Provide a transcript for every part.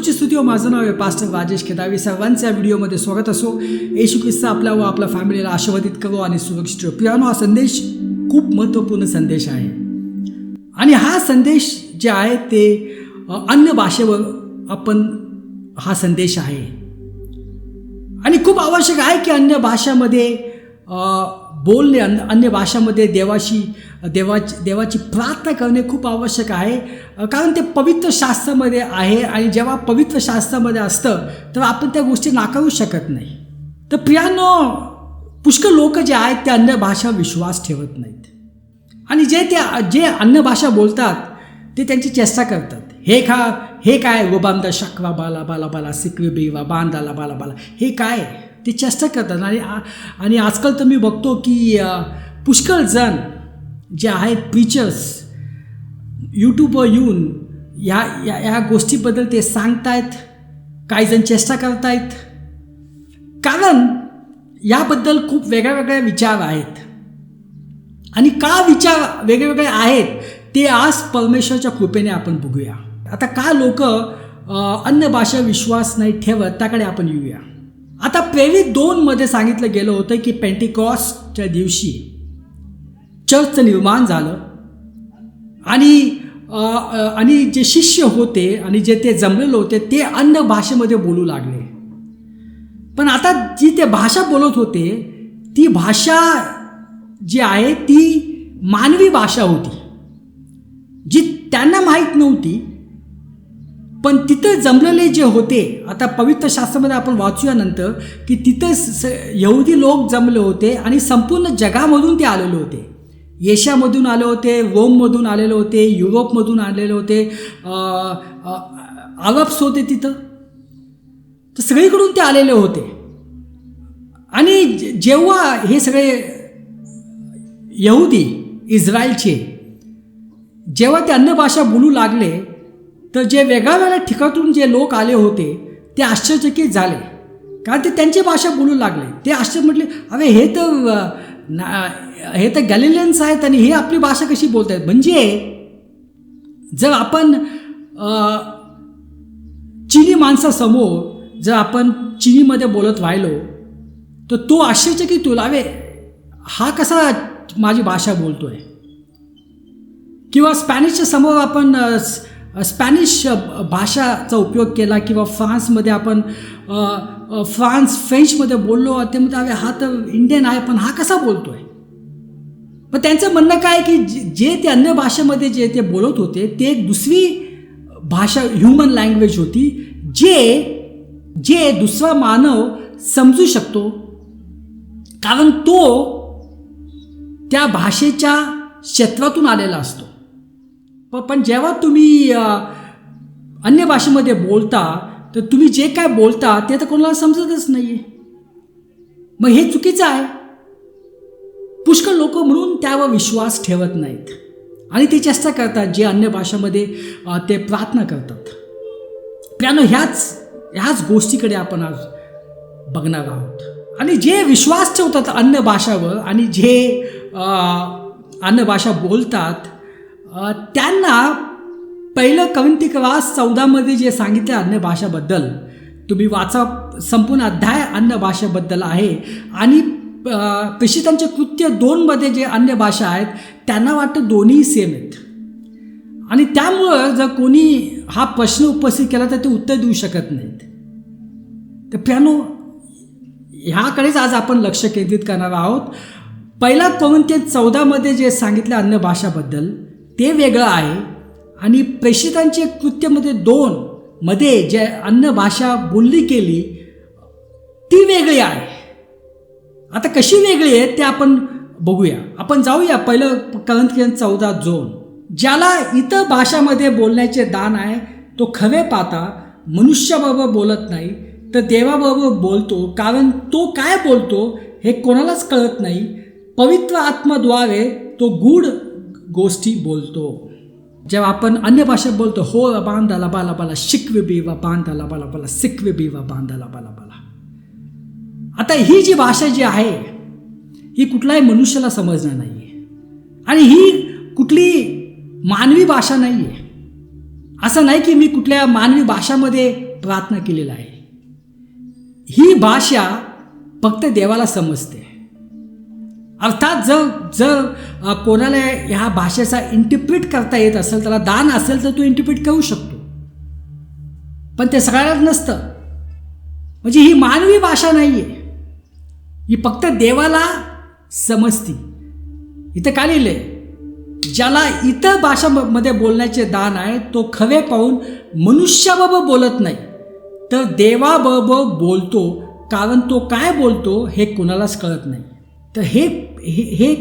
प्रभूची स्तुती हो. माझं नाव आहे पास्टर राजेश खेदावी. सर्वांचं या व्हिडिओमध्ये स्वागत असो. येशू ख्रिस्त आपल्या व आपल्या फॅमिलीला आशीर्वादित करो आणि सुरक्षित पियानो हा संदेश खूप महत्त्वपूर्ण संदेश आहे. आणि हा संदेश जे आहे ते अन्य भाषेवर आपण हा संदेश आहे. आणि खूप आवश्यक आहे की अन्य भाषामध्ये बोलणे अन्य अन्य भाषामध्ये देवाशी देवाची देवाची प्रार्थना करणे खूप आवश्यक आहे. कारण ते पवित्र शास्त्रामध्ये आहे आणि जेव्हा पवित्र शास्त्रामध्ये असतं तर आपण त्या गोष्टी नाकारू शकत नाही. तर प्रियानो पुष्कळ लोक जे आहेत ते अन्य भाषा विश्वास ठेवत नाहीत. आणि जे ते जे अन्य भाषा बोलतात ते त्यांची चेष्टा करतात. हे खा हे काय गोबांदा शकवा बाला बाला बाला सिकवी बिवा बांदाला बाला बाला हे काय? ते चेष्टा करतात. आणि आ- आणि आजकाल तर मी बघतो की पुष्कळ जण जे आहेत प्रीचर्स यूट्यूबवर येऊन या या या गोष्टीबद्दल ते सांगतायत काही जण चेष्टा करतायत. कारण याबद्दल खूप वेगळ्या वेगळ्या विचार आहेत. आणि का विचार वेगळेवेगळे आहेत ते आज परमेश्वरच्या कृपेने आपण बघूया. आता का लोक अन्य भाषा विश्वास नाही ठेवत त्याकडे आपण येऊया. आता प्रेरित दोनमध्ये सांगितलं गेलं होतं की पेंटिकॉसच्या दिवशी चर्चचं निर्माण झालं. आणि आणि जे शिष्य होते आणि जे ते जमलेले होते ते अन्य भाषेमध्ये बोलू लागले. पण आता जी ते भाषा बोलत होते ती भाषा जी आहे ती मानवी भाषा होती जी त्यांना माहीत नव्हती. पण तिथं जमलेले जे होते आता पवित्र शास्त्रामध्ये आपण वाचूया नंतर की तिथं स यहुदी लोक जमले होते आणि संपूर्ण जगामधून ते आलेले होते. एशियामधून आले होते रोममधून आलेले होते युरोपमधून आलेले होते अ, अरब्स होते तिथं. तर सगळीकडून ते आलेले होते. आणि जेव्हा हे सगळे यहुदी इस्रायलचे जेव्हा ते अन्य भाषा बोलू लागले तर जे वेगळ्या वेगळ्या ठिकाणातून जे लोक आले होते ते आश्चर्यचकित झाले. कारण ते त्यांची भाषा बोलू लागले. ते आश्चर्य म्हटले अरे हे तर ना हे तर गॅलिलियन्स आहेत आणि हे आपली भाषा कशी बोलत आहेत म्हणजे जर आपण चिनी माणसासमोर जर आपण चिनीमध्ये बोलत राहिलो तर तो आश्चर्यचकित होईल. अरे हा कसा माझी भाषा बोलतो आहे किंवा स्पॅनिशच्या समोर आपण स्पॅनिश भाषाचा उपयोग केला किंवा फ्रान्समध्ये आपण फ्रान्स फ्रेंचमध्ये बोललो ते म्हणजे अरे हा तर इंडियन आहे पण हा कसा बोलतो आहे पण त्यांचं म्हणणं काय आहे की जे- जे ते अन्य भाषेमध्ये जे ते बोलत होते ते एक दुसरी भाषा ह्युमन लँग्वेज होती जे जे दुसरा मानव समजू शकतो. कारण तो त्या भाषेच्या क्षेत्रातून आलेला असतो. प- पण जेव्हा तुम्ही अन्य भाषेमध्ये बोलता तर तुम्ही जे काय बोलता ते तर कोणाला समजतच नाही आहे मग हे चुकीचं आहे. पुष्कळ लोक म्हणून त्यावर विश्वास ठेवत नाहीत. आणि ते चेष्टा करतात जे अन्य भाषेमध्ये ते प्रार्थना करतात. प्यानो ह्याच ह्याच गोष्टीकडे आपण आज बघणार आहोत. आणि जे विश्वास ठेवतात अन्य भाषावर आणि जे अन्य भाषा बोलतात त्यांना पहिलं कविंतिकवास चौदामध्ये जे सांगितलं अन्य भाषाबद्दल तुम्ही वाचा संपूर्ण अध्याय अन्य भाषेबद्दल आहे. आणि अ, प्रेषितांचे कृत्य दोनमध्ये जे अन्य भाषा आहेत त्यांना वाटतं दोन्ही सेम आहेत. आणि त्यामुळं जर कोणी हा प्रश्न उपस्थित केला तर ते उत्तर देऊ शकत नाहीत. तर प्यानो ह्याकडेच आज आपण लक्ष केंद्रित करणार आहोत. पहिला कोणते चौदामध्ये जे सांगितलं अन्य भाषाबद्दल ते वेगळं आहे. आणि प्रेषितांचे कृत्यमध्ये दोन मध्ये जे अन्य भाषा बोलली गेली ती वेगळी आहे. आता कशी वेगळी आहे ते आपण बघूया. आपण जाऊया पहिलं करंत चौदा जोन. ज्याला इतर भाषामध्ये बोलण्याचे दान आहे तो खरे पाहता मनुष्याबरोबर बोलत नाही तर देवाबरोबर बोलतो कारण तो काय बोलतो हे कोणालाच कळत नाही. पवित्र आत्माद्वारे तो गूढ गोष्टी बोलतो. जेव्हा आपण अन्य भाषेत बोलतो हो बांधा लबा लबाला शिकवे बिवा बांधाला लबा लबाला सिकवे बिवा बांधाला लबा लबाला आता ही जी भाषा जी आहे ही कुठलाही मनुष्याला समजणार नाही आहे आणि ही कुठली मानवी भाषा नाही आहे असं नाही की मी कुठल्या मानवी भाषामध्ये प्रार्थना केलेला आहे. ही भाषा फक्त देवाला समजते. अर्थात जर जर कोणाला ह्या भाषेचा इंटरप्रिट करता येत असेल त्याला दान असेल तर तो इंटरप्रिट करू शकतो. पण ते सगळ्यालाच नसतं. म्हणजे ही मानवी भाषा नाही आहे ही फक्त देवाला समजती. इथं काय आहे ज्याला इतर भाषामध्ये बोलण्याचे दान आहे तो खवे पाहून मनुष्याबाबत बोलत नाही. तर देवाबाबत बोलतो कारण तो काय बोलतो हे कोणालाच कळत नाही. तर हे हे हे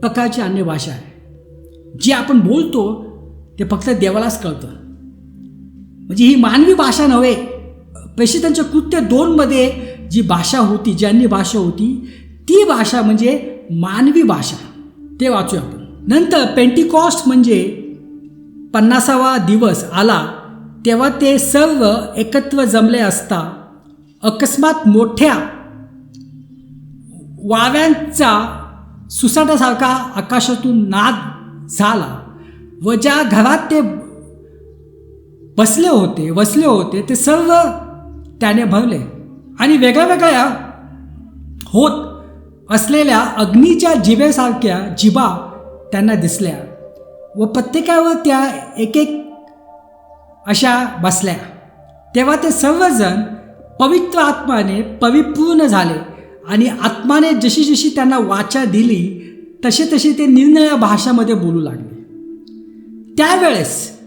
प्रकारची अन्य भाषा आहे. जी आपण बोलतो ते फक्त देवालाच कळतं. म्हणजे ही मानवी भाषा नव्हे प्रेषितांच्या कृत्य दोनमध्ये जी भाषा होती जी अन्य भाषा होती ती भाषा म्हणजे मानवी भाषा. ते वाचूया आपण. नंतर पेंटिकॉस्ट म्हणजे पन्नासावा दिवस आला तेव्हा ते सर्व एकत्र जमले असता अकस्मात मोठ्या वाव्यांचा सुसाटासारखा आकाशातून नाद झाला. व ज्या घरात ते बसले होते वसले होते. ते सर्व त्याने भरले. आणि वेगळ्या वेगळ्या होत असलेल्या अग्नीच्या जिभेसारख्या जिबा त्यांना दिसल्या व प्रत्येकावर त्या एक एक अशा बसल्या. तेव्हा ते सर्वजण पवित्र आत्माने परिपूर्ण झाले. आणि आत्माने जशी जशी त्यांना वाचा दिली तसे तसे ते निरनिळ्या भाषामध्ये बोलू लागले. त्यावेळेस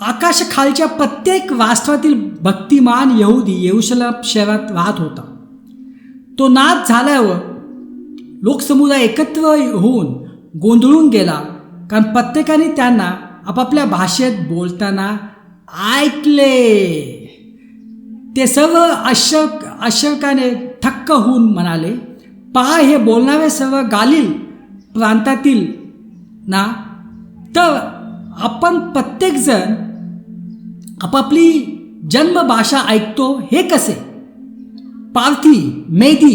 आकाशखालच्या प्रत्येक राष्ट्रातील भक्तिमान यहुदी येऊशला शहरात राहत होता. तो नाच झाल्यावर लोकसमुदाय एकत्र होऊन गोंधळून गेला कारण प्रत्येकाने त्यांना आपापल्या भाषेत बोलताना ऐकले. ते सर्व आश्चर्य आश्चर्याने थक्क होऊन म्हणाले पहा हे बोलणारे सर्व गालिल प्रांतातील ना? तर आपण प्रत्येकजण आपापली जन्मभाषा ऐकतो हे कसे? पार्थी मेदी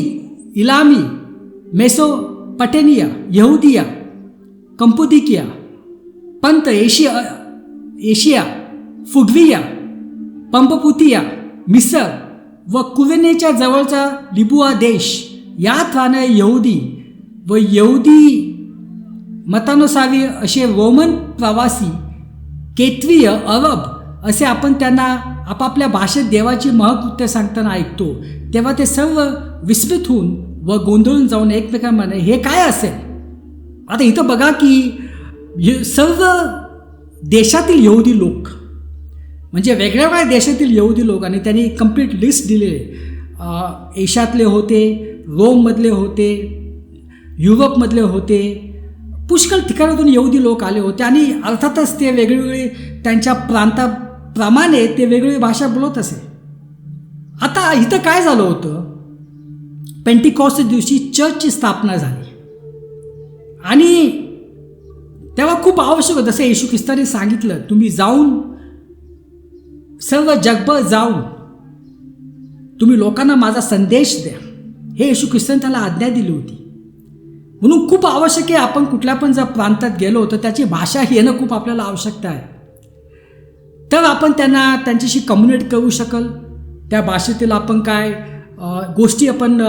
इलामी मेसोपटेनिया यहुदिया कंपुदिकिया पंत एशिया एशिया फुगविया पंपपुतिया मिसर व कुवेनेच्या जवळचा लिबुआ देश यात राहणारे यहुदी व यहुदी मतानुसारी असे रोमन प्रवासी केत्रीय अरब असे आपण त्यांना आपापल्या भाषेत देवाची महकृत्य सांगताना ऐकतो. तेव्हा ते सर्व विस्मित होऊन व गोंधळून जाऊन एकमेकांमध्ये हे काय असेल? आता इथं बघा की य- सर्व देशातील यहुदी लोक म्हणजे वेगळ्या वेगळ्या देशातील यहुदी लोक आणि त्यांनी कंप्लीट लिस्ट दिलेले एशियातले होते रोममधले होते युरोपमधले होते. पुष्कळ ठिकाणातून यहुदी लोक आले होते आणि अर्थातच ते वेगवेगळे त्यांच्या प्रांताप्रमाणे ते वेगवेगळी भाषा बोलत असे. आता इथं काय झालं होतं? पेंटिकॉसच्या दिवशी चर्चची स्थापना झाली. आणि तेव्हा खूप आवश्यक होतं. जसं येशू ख्रिस्ताने सांगितलं तुम्ही जाऊन सर्व जगभर जाऊन तुम्ही लोकांना माझा संदेश द्या. हे येशू ख्रिस्तन त्याला आज्ञा दिली होती. म्हणून खूप आवश्यक आहे आपण कुठल्या पण जर प्रांतात गेलो तर त्याची भाषा येणं खूप आपल्याला आवश्यकता आहे. तर आपण त्यांना त्यांच्याशी कम्युनिकेट करू शकल. त्या भाषेतील आपण काय गोष्टी आपण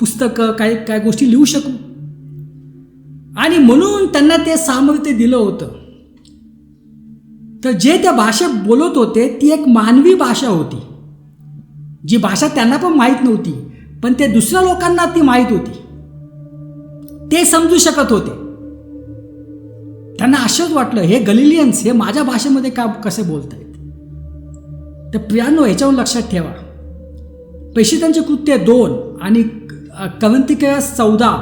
पुस्तकं काय काय गोष्टी लिहू शकू. आणि म्हणून त्यांना ते सामर्थ्य दिलं होतं. तर जे त्या भाषेत बोलत होते ती एक मानवी भाषा होती जी भाषा त्यांना पण माहीत नव्हती पण ते दुसऱ्या लोकांना ती माहीत होती. ते समजू शकत होते. त्यांना आश्चर्य वाटलं हे गलिलियन्स हे माझ्या भाषेमध्ये का कसे बोलत आहेत तर प्रियानो ह्याच्यावर लक्षात ठेवा. पेशितांचे कृत्य दोन आणि कवंतिका चौदा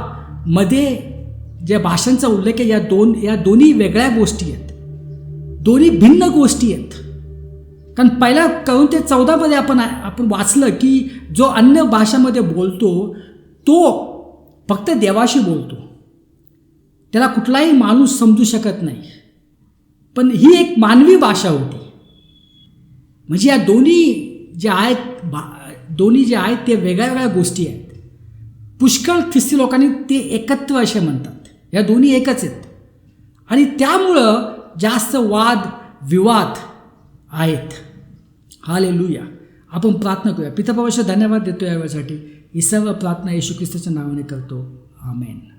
मध्ये ज्या भाषांचा उल्लेख आहे या दोन या दोन्ही वेगळ्या गोष्टी आहेत. दोन्ही भिन्न गोष्टी आहेत. कारण पहिल्या करून ते चौदामध्ये आपण आपण वाचलं की जो अन्य भाषामध्ये बोलतो तो फक्त देवाशी बोलतो. त्याला कुठलाही माणूस समजू शकत नाही. पण ही एक मानवी भाषा होती. म्हणजे या दोन्ही जे आहेत भा दोन्ही जे आहेत ते वेगळ्या वेगळ्या गोष्टी आहेत. पुष्कळ ख्रिस्ती लोकांनी ते एकत्व असे म्हणतात. या दोन्ही एकच आहेत. आणि त्यामुळं जास्त वाद विवाद आहेत. हाले लुया आपण प्रार्थना करूया. पिता धन्यवाद देतो यावेळेसाठी. ही सर्व प्रार्थना येशू ख्रिस्ताच्या नावाने करतो. आमेन